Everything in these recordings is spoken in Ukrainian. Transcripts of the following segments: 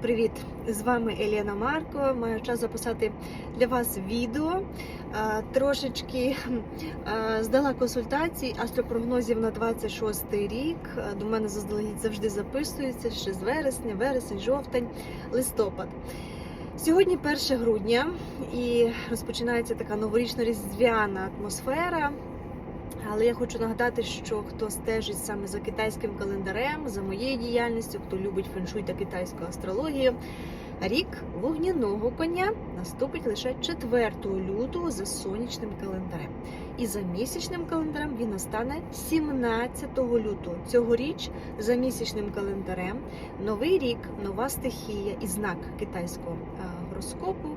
Привіт! З вами Елена Марко. Маю час записати для вас відео. Трошечки здала консультацій астропрогнозів на 26 рік. До мене заздалегідь завжди записується ще з вересня, вересень, жовтень, листопад. Сьогодні 1 грудня і розпочинається така новорічно-різдвяна атмосфера. Але я хочу нагадати, що хто стежить саме за китайським календарем, за моєю діяльністю, хто любить феншуй та китайську астрологію, рік вогняного коня наступить лише 4 лютого за сонячним календарем. І за місячним календарем він настане 17 лютого. Цьогоріч за місячним календарем новий рік, нова стихія і знак китайського е, гороскопу.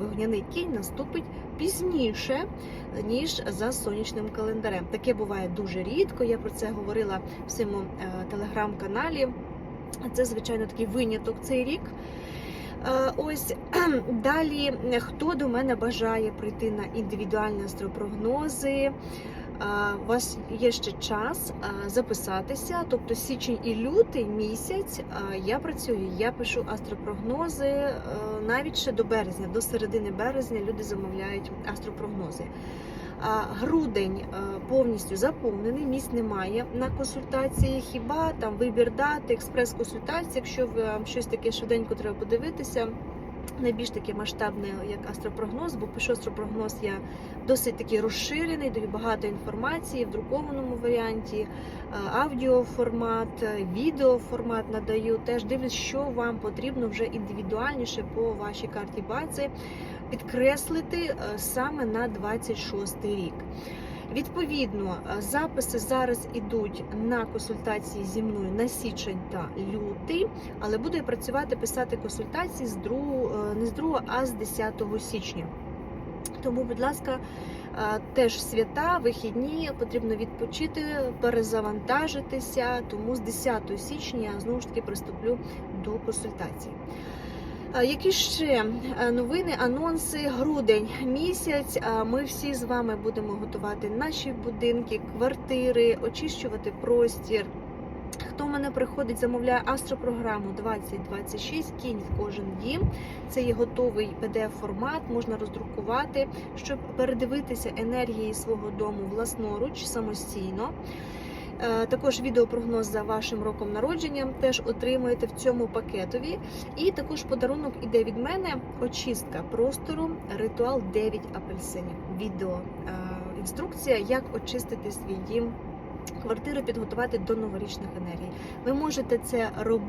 Вогняний кінь наступить пізніше, ніж за сонячним календарем. Таке буває дуже рідко. Я про це говорила в своєму е, телеграм-каналі. Це, звичайно, такий виняток цей рік. Е, Ось далі, хто до мене бажає прийти на індивідуальні астропрогнози, у вас є ще час записатися. Тобто січень і лютий місяць я працюю, я пишу астропрогнози е, навіть ще до березня, до середини березня люди замовляють астропрогнози. Грудень е, повністю заповнений, місць немає на консультації. Хіба там вибір дати, експрес-консультація, якщо вам щось таке швиденько треба подивитися. Найбільш таке масштабне, як астропрогноз, бо пишу астропрогноз я досить такий розширений, даю багато інформації в друкованому варіанті, е, аудіоформат, е, відеоформат надаю. Теж дивлюсь, що вам потрібно вже індивідуальніше по вашій карті бази підкреслити е, саме на 26 рік. Відповідно, е, записи зараз ідуть на консультації зі мною на січень та лютий, але буду я працювати, писати консультації з 2, е, не з 2, а з 10 січня. Тому, будь ласка, е, теж свята, вихідні, потрібно відпочити, перезавантажитися. Тому з 10 січня я знову ж таки приступлю до консультацій. Які ще е, новини, анонси? Грудень місяць. Ми всі з вами будемо готувати наші будинки, квартири, очищувати простір. Хто мене приходить, замовляє астропрограму 2026 кінь в кожен дім. Це є готовий PDF-формат, можна роздрукувати, щоб передивитися енергії свого дому власноруч самостійно. Е, Також відеопрогноз за вашим роком народження теж отримуєте в цьому пакетові. І також подарунок іде від мене очистка простору, ритуал 9 апельсинів. Відео е, інструкція, як очистити свій дім, квартиру підготувати до новорічних енергій. Ви можете це робити.